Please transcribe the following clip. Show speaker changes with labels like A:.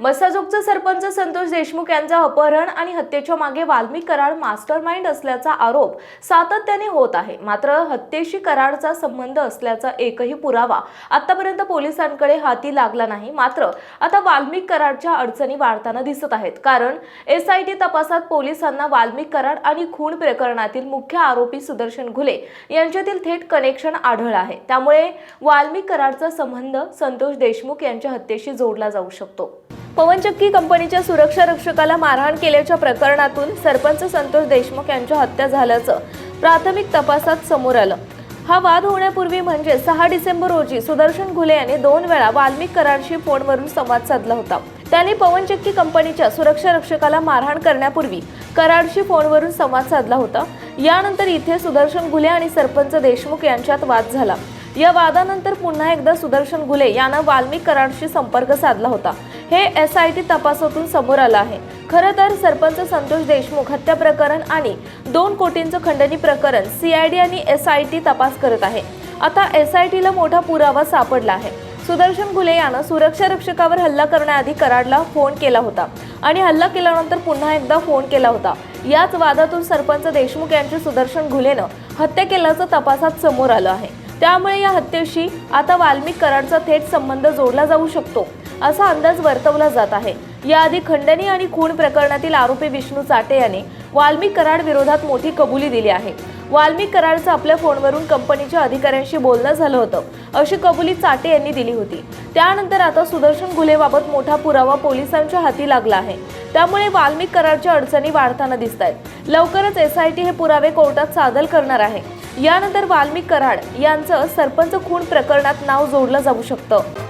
A: मसाजोगचा सरपंच संतोष देशमुख यांचा अपहरण आणि हत्येच्या मागे वाल्मिक कराड मास्टर माइंड असल्याचा आरोप सातत्याने होत आहे. मात्र हत्येशी कराडचा संबंध असल्याचा एकही पुरावा आतापर्यंत पोलिसांकडे हाती लागला नाही. मात्र आता वाल्मिक कराडच्या अडचणी वाढताना दिसत आहेत. कारण एसआयटी तपासात पोलिसांना वाल्मिक कराड आणि खून प्रकरणातील मुख्य आरोपी सुदर्शन घुले यांच्यातील थेट कनेक्शन आढळलं आहे. त्यामुळे वाल्मिक कराडचा संबंध संतोष देशमुख यांच्या हत्येशी जोडला जाऊ शकतो. पवनचक्की कंपनीच्या सुरक्षा रक्षकाला मारहाण केल्याच्या प्रकरणातून सरपंच संतोष देशमुख यांच्या हत्या झाल्याचं प्राथमिक तपासात समोर आलं. हा वाद होण्यापूर्वी म्हणजे सहा डिसेंबर रोजी सुदर्शन घुले यांनी दोन वेळा वाल्मिक कराडशी फोनवरून संवाद साधला होता. त्यांनी पवनचक्की कंपनीच्या सुरक्षा रक्षकाला मारहाण करण्यापूर्वी कराडशी फोनवरून संवाद साधला होता. यानंतर इथे सुदर्शन घुले आणि सरपंच देशमुख यांच्यात वाद झाला. या वादानंतर पुन्हा एकदा सुदर्शन घुले यानं वाल्मिक कराडशी संपर्क साधला होता. हे एस आय टी तपासातून समोर आलं आहे. खरं तर सरपंच संतोष देशमुख हत्या प्रकरण आणि दोन कोटींचं खंडणी प्रकरण सीआयडी आणि एस आय टी तपास करत आहे. आता एस आय टीला मोठा पुरावा सापडला आहे. सुदर्शन घुले यानं सुरक्षा रक्षकावर हल्ला करण्याआधी कराडला फोन केला होता आणि हल्ला केल्यानंतर पुन्हा एकदा फोन केला होता. याच वादातून सरपंच देशमुख यांची सुदर्शन घुलेनं हत्या केल्याचं तपासात समोर आलं आहे. त्यामुळे या हत्येशी आता वाल्मिक कराडचा थेट संबंध जोडला जाऊ शकतो. असा अंदाज वर्तवला जात आहे. याआधी खंडणी आणि खून प्रकरणातील आरोपी विष्णू चाटे याने वाल्मिक कराड विरोधात मोठी कबुली दिली आहे. वाल्मिक कराडचं आपल्या फोनवरून कंपनीच्या अधिकाऱ्यांशी बोलणं झालं होतं अशी कबुली चाटे यांनी दिली होती. त्यानंतर आता सुदर्शन गुन्हेबाबत मोठा पुरावा पोलिसांच्या हाती लागला आहे. त्यामुळे वाल्मिक कराडच्या अडचणी वाढताना दिसत आहेत लवकरच एस आय टी हे पुरावे कोर्टात सादर करणार आहे. यानंतर वाल्मिक कराड यांचं सरपंच खून प्रकरणात नाव जोडलं जाऊ शकतं.